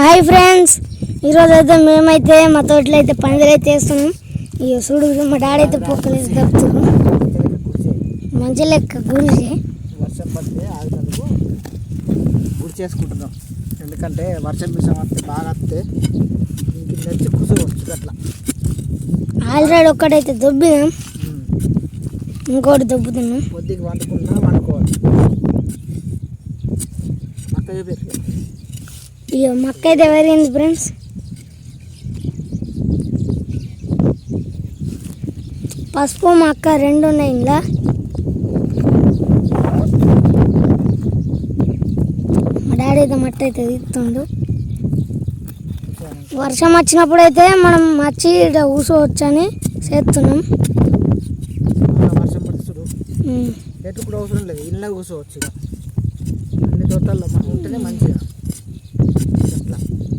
Hi friends. ఈరోజు అయితే మేమైతే మా తోటలో అయితే పందిరి అయితే వేస్తున్నాం. ఈ చూడు మా డాడీ అయితే పొక్కలేసి దప్పుతున్నాం మంచి లెక్క గురిసి వర్షం పడితే చేసుకుంటున్నాం. ఎందుకంటే వర్షం మిషన్ వస్తే బాగా వస్తే ఇంక నచ్చి కూర్చోవచ్చు అట్లా ఆల్రెడీ ఒక్కటైతే దొబ్బినాం. ఇంకోటి దొబ్బుతున్నాం. కొద్దిగా వండుకున్నా వండుకోవాలి. పక్క చూపి ఇక మక్క అయితే పెరిగింది ఫ్రెండ్స్? పసుపు మక్క రెండు ఉన్నాయి ఇంట్లో మా డాడీ అయితే మట్టి అయితే తీస్తుండు. వర్షం వచ్చినప్పుడు అయితే మనం వచ్చి ఇక్కడ కూర్చోవచ్చని చేస్తున్నాం. ఎటు కూడా అవసరం లేదు ఇళ్ళ కూర్చోవచ్చు ఇక. అన్ని తోటల్లో మనం ఉంటేనే మంచిగా అట్లా అర్థమైందా? ఉమ్. కొంచెం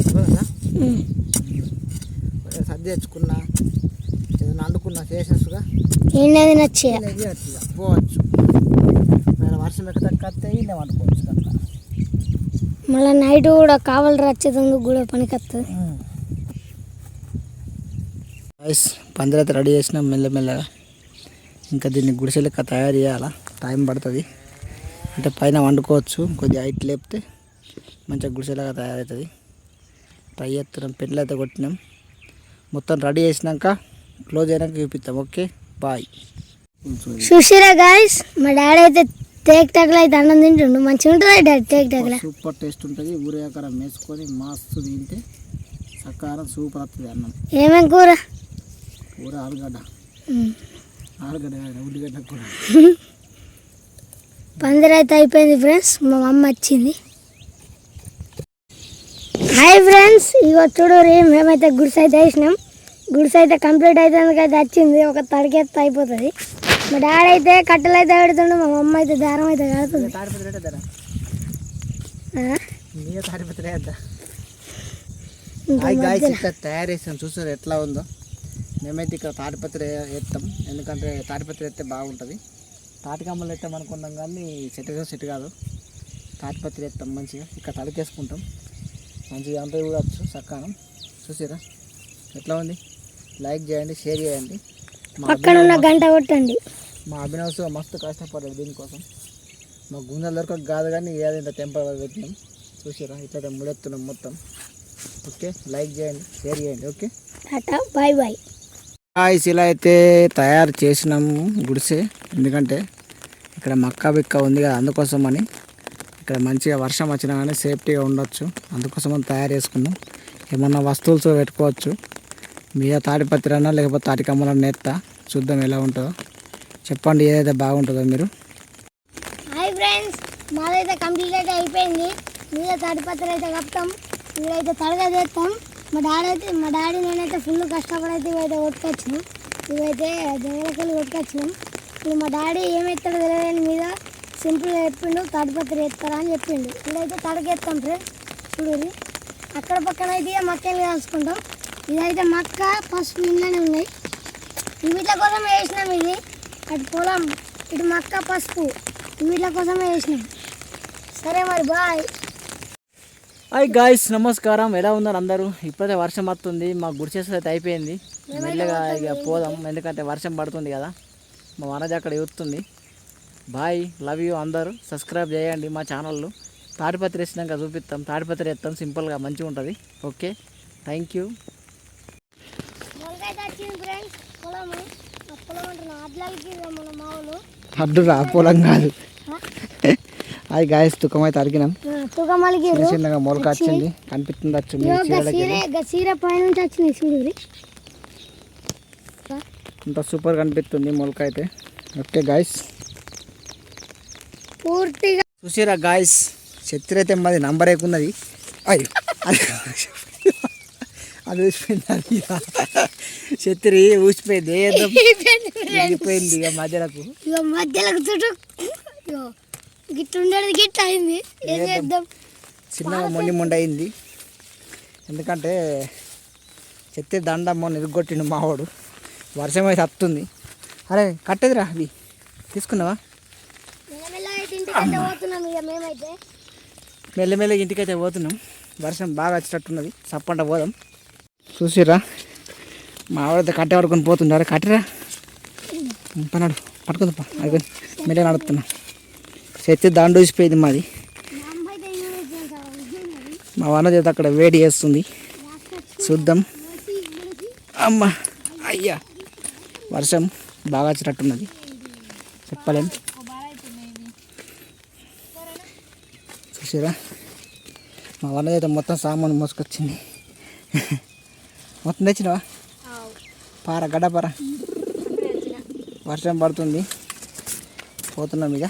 సర్ది తెచ్చుకున్నా ఏదైనా వండుకున్నా చేసేసుగా? ఏంటది నచ్చే? పోవచ్చు. మరి వర్షం ఎక్కడ తక్కువ ఇల్లే వండుకోవచ్చు అట్లా మళ్ళీ నైట్ కూడా కావాలి వచ్చేందుకు కూడా పనికొస్తుంది రైస్ పందిరైతే రెడీ చేసినాం మెల్లమెల్లగా. ఇంకా దీన్ని గుడిసె లెక్క తయారు చేయాలా? టైం పడుతుంది. అంటే పైన వండుకోవచ్చు కొద్దిగా హైట్ లేపితే మంచిగా గుడిసెలాగా తయారవుతుంది. ట్రై చేస్తున్నాం పెళ్ళి అయితే కొట్టినాం. మొత్తం రెడీ చేసినాక క్లోజ్ అయినాక చూపిస్తాం ఓకే బాయ్. చూసిరా గాయస్ మా డాడీ అయితే టేక్ టక్లో అయితే అన్నం తింటుండు. మంచిగా ఉంటుంది డాడీ టేక్ టక్లో సూపర్ టేస్ట్ ఉంటుంది. ఊరేకారం వేసుకొని మస్తు తింటే సకారం సూపర్ వస్తుంది అన్నం. ఏమేం కూర? కూర ఆలుగడ్డ. ఆలుగడ్డ ఉల్లిగడ్డ కూడా పందిరి అయితే అయిపోయింది ఫ్రెండ్స్ మా అమ్మ వచ్చింది. హాయ్ ఫ్రెండ్స్ ఇగో చూడరి మేమైతే గుడిసె అయితే వేసినాం. గుడిసె అయితే కంప్లీట్ అయితే వచ్చింది. ఒక తడికెత్త అయిపోతుంది. మా డాడీ అయితే కట్టెలు అయితే పెడుతుండు మా అమ్మ అయితే దారం అయితే కడుతుంది. తాడిపత్రి రేటేద్దారా ఆ? నీయ తాడిపత్రి వేద్దా ఇంకా హాయ్ గాయస్ మధ్యలో. ఇక్కడ తయారు చేసాం. చూసారు ఎట్లా ఉందో? మేమైతే ఇక్కడ తాటిపత్రి వేస్తాం ఎందుకంటే తాటిపత్రి వేస్తే బాగుంటుంది. తాటికమ్మలు వేస్తాం అనుకున్నాం కానీ సెట్ సెట్ కాదు. తాటిపత్రి వేస్తాం మంచిగా. ఇక్కడ తడికేసుకుంటాం. మంచిగా అంతా చూడవచ్చు సక్కానం చూసారా ఎట్లా ఉంది? లైక్ చేయండి షేర్ చేయండి. మా పక్కన ఉన్న గంట కొట్టండి. మా అభినవ్ మస్తు కష్టపడ్డాడు దీనికోసం. మా గుంజలు దొరకక కాదు కానీ ఏదైనా టెంపర్ పెట్టినాం. చూసారా ఇట్లా ముడెత్తున్నాం మొత్తం. ఓకే? లైక్ చేయండి షేర్ చేయండి okay? Tata bye bye. Guys ఇలా అయితే తయారు చేసినాము గుడిసె. ఎందుకంటే ఇక్కడ మక్క బిక్క ఉంది కదా అందుకోసం అని ఇక్కడ మంచిగా వర్షం వచ్చినా కానీ సేఫ్టీగా ఉండొచ్చు. అందుకోసం మనం తయారు చేసుకున్నాం. ఏమన్నా వస్తువులతో పెట్టుకోవచ్చు. మీద తాడిపత్రి అన్నా లేకపోతే తాటికమ్మల నేత్తా చూద్దాం ఎలా ఉంటుందో. చెప్పండి ఏదైతే బాగుంటుందో మీరు. హాయ్ ఫ్రెండ్స్ మాదైతే కంప్లీట్ అయితే అయిపోయింది. మీద తడిపత్రి అయితే కప్తాం. ఇదైతే త్వరగా చేస్తాం. మా డాడీ అయితే మా డాడీ నేనైతే ఫుల్ కష్టపడి అయితే ఇవైతే కొట్టుకొచ్చినాం. ఇవైతే జంగలకెళ్ళి కొట్టుకొచ్చినాం. ఇప్పుడు మా డాడీ ఏమెత్తాడో తెలియని మీద సింపుల్గా చెప్పిండు తడిపత్రి ఎత్తారా అని చెప్పిండు. ఇదైతే తడకెత్తాం ఫ్రెండ్స్ చూడు అక్కడ పక్కన అయితే మక్కలు కాల్చుకుంటాం. ఇదైతే మక్క పసుపు ఇంట్లోనే ఉన్నాయి. ఈ వీట్ల కోసం వేసినాం ఇది. అటు పొలం ఇటు మక్క పసుపు. ఈ వీట్ల కోసమే వేసినాం. సరే మరి బాయ్. హాయ్ గాయస్ నమస్కారం. ఎలా ఉన్నారు అందరూ? ఇప్పుడైతే వర్షం వస్తుంది మా గుడిచేసి అయితే అయిపోయింది. మెల్లగా ఇక పోదాం. ఎందుకంటే వర్షం పడుతుంది కదా. మా వనజ అక్కడ ఎత్తుంది బాయ్ లవ్ యూ అందరూ. సబ్స్క్రైబ్ చేయండి మా ఛానల్లో తాడిపత్రి వేసినాక చూపిస్తాం. తాడిపత్రి ఎత్తాం సింపుల్గా మంచిగా ఉంటుంది. ఓకే? Thank you. అడ్డు రా పొలం కాదు. హాయ్ గాయస్ తుకం అయితే అడిగినాం చిన్నగా మొలక వచ్చింది. కనిపిస్తుంది సీర పైన నుంచి చూడు. ఇంత సూపర్ కనిపిస్తుంది మొలక అయితే. Okay guys. పూర్తిగా చూసిరా గాయస్ శత్రు అయితే మాది నంబర్ ఎక్కున్నది అయ్యో. అది అది ఊసిపోయింది అది శత్రి ఊసిపోయింది? వెళ్ళిపోయింది ఇక మధ్యలకు. ఇక మధ్యలో చుట్టూ ఇగో గిట్ట అయింది. ఏం చేద్దాం? చిన్నగా మొండి మొండి అయింది. ఎందుకంటే చెత్తి దండ మొన్న ఇరుగొట్టిండు మావాడు. వర్షం అయితే వస్తుంది అరే కట్టేదిరా అవి. తీసుకున్నావా మెల్లమెల్ల అయితే ఇంటికి అయితే పోతున్నాం ఇక మేమైతే మెల్లమెల్లగా ఇంటికైతే పోతున్నాం. వర్షం బాగా వచ్చేటట్టున్నది. సప్పంట పోదాం. చూసిరా మా ఆవిడ కట్టె పడుకొని పోతుండారు కట్టెరా? పన్నాడు పట్టుకుందా అయిపోయింది మెల్లగా నడుపుతున్నాం. చెత్తి దాండు వేసిపోయింది మాది. మా వన చేత అక్కడ వేడి చేస్తుంది. చూద్దాం. అమ్మ అయ్యా. వర్షం బాగా వచ్చేటట్టున్నది. చెప్పలేం. చూసారా? మా వన చేత మొత్తం సామాను మోసుకొచ్చింది. మొత్తం తెచ్చినవా? పార గడ్డ పార. వర్షం పడుతుంది. పోతున్నాం ఇక.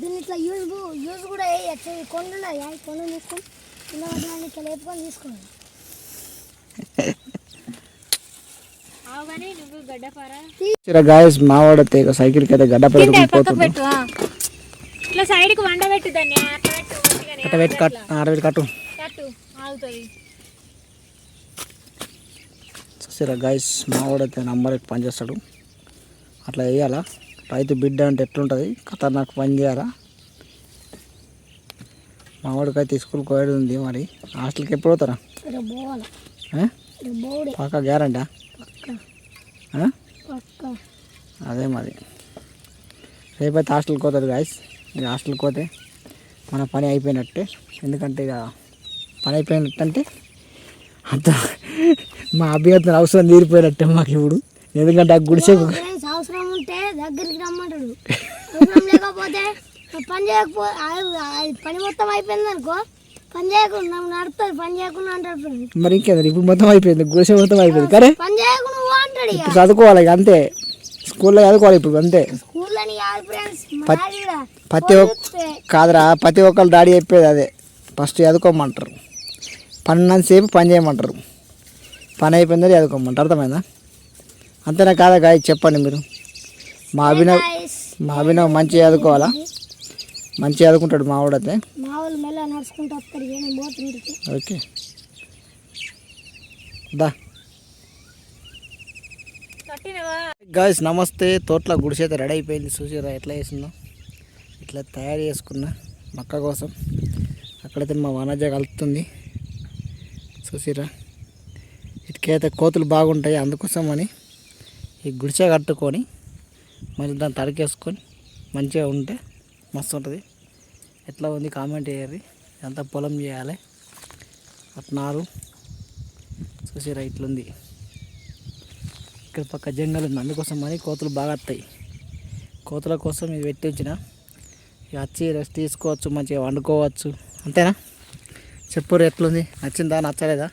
దీన్ని ఇట్లా యూజ్ యూజ్ కూడా వేయచ్చు ఈ కొండ ఉన్నాయి ఆ కొండ తీసుకొని కింద పడ్డాన్ని ఇట్లా లేపుకొని తీసుకోండి చూసారా గాయస్ మావాడైతే ఇక సైకిల్కి అయితే గడ్డ పెట్టుకుని పోతుంది. ఇట్లా సైడ్కి వండ పెట్టు దాన్ని పెట్టి కట్ ఆడబెట్టి కట్టు. కట్టు ఆగుతుంది చూసారా గాయస్ మావాడైతే నంబర్ ఎక్కి పనిచేస్తాడు అట్లా వేయాలా రైతు బిడ్డ అంటే ఎట్లుంటుంది? ఖతర్నాక్ పని చేయాలా? మావాడికి అయితే స్కూల్కి పోయేది ఉంది మరి. హాస్టల్కి ఎప్పుడు పోతారా? పక్కా గ్యారంటా పక్క. పక్క. అదే మరి. రేపైతే హాస్టల్కి పోతాడు గాయస్ ఇక హాస్టల్కి పోతే మన పని అయిపోయినట్టే. ఎందుకంటే ఇక పని అయిపోయినట్టు అంటే అంత మా అభ్యర్థులు అవసరం తీరిపోయినట్టే మాకు ఇప్పుడు. ఎందుకంటే ఆ గుడిసె ఫ్రెండ్స్ అవసరం ఉంటే దగ్గరికి రమ్మంటాడు. లేకపోతే పని చేయకపో పని మొత్తం అయిపోయింది అనుకో పని చేయకుండా నువ్వు నడుపుతుంది పని చేయకుండా అంటాడు మరి ఇంకేంది ఇప్పుడు మొత్తం అయిపోయింది గుడిసె మొత్తం అయిపోయింది. కానీ పని చేయకుండా అంటాడు ఇప్పుడు చదువుకోవాలి అంతే. స్కూల్లో చదువుకోవాలి ఇప్పుడు అంతే. ప్రతి కాదురా ప్రతి ఒక్కరు డాడీ చెప్పేది అదే. ఫస్ట్ చదువుకోమంటారు. పన్నెండుసేపు పని చేయమంటారు. పని అయిపోయిందో చదువుకోమంటారు. అర్థమైందా? అంతేనా కాదా గాయ చెప్పండి మీరు. మా అభినవ్ మా అభినవ్ మంచిగా చదువుకోవాలా? మంచిగా చదువుకుంటాడు మా వాడైతే ఓకే దా. గాయస్ నమస్తే. తోటలో గుడిసె అయితే రెడీ అయిపోయింది. చూసిరా ఎట్లా వేసిందో ఇట్లా తయారు చేసుకున్నా మక్క కోసం. అక్కడైతే మా వనజ కలుపుతుంది. చూసిరా ఇటుకైతే కోతులు బాగుంటాయి అందుకోసం అని ఈ గుడిసె కట్టుకొని మళ్ళీ దాన్ని తడికేసుకొని మంచిగా ఉంటే మస్తు ఉంటుంది. ఎట్లా ఉంది కామెంట్ చేయాలి ఎంత పొలం చేయాలి. అట్నారు చూసిరా ఇట్లుంది. ఇక్కడ పక్క జంగల్ ఉంది అందుకోసం అని కోతులు బాగా వస్తాయి కోతుల కోసం ఇది పెట్టి ఉంచిన. ఇక వచ్చి రెస్ట్ తీసుకోవచ్చు మంచిగా వండుకోవచ్చు. అంతేనా? చెప్పు ఎట్లుంది? నచ్చిందా? నచ్చలేదా?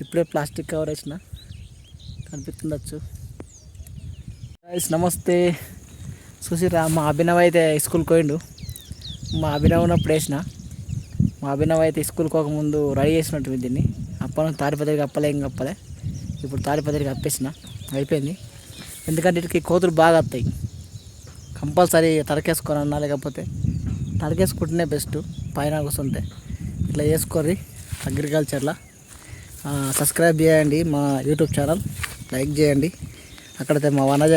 ఇప్పుడే ప్లాస్టిక్ కవర్ వేసిన. కనిపిస్తుండొచ్చు. నమస్తే. చూసిరా మా అభినవ్ అయితే స్కూల్కి పోయిండు. మా అభినవ్ ఉన్నప్పుడు వేసిన. మా అభినవ్ అయితే స్కూల్కి పోకముందు రెడీ చేసినట్టు దీన్ని. అప్పను తాడిపత్రికి అప్పలే ఏం కప్పలే. ఇప్పుడు తాడిపత్రికి అప్పేసిన అయిపోయింది. ఎందుకంటే వీటికి కోతులు బాగా వస్తాయి కంపల్సరీ తడకేసుకోనన్నా లేకపోతే తడకేసుకుంటేనే బెస్ట్. పైన కూర్చుంటే. ఇట్లా చేసుకోర్రి. అగ్రికల్చర్లో. సబ్స్క్రైబ్ చేయండి మా యూట్యూబ్ ఛానల్. లైక్ చేయండి. అక్కడైతే మా వనజ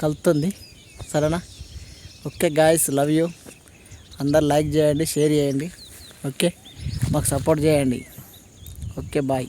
కలుతుంది. సరేనా? Okay guys love you. అందరు లైక్ చేయండి షేర్ చేయండి. ఓకే? మాకు సపోర్ట్ చేయండి. Okay bye.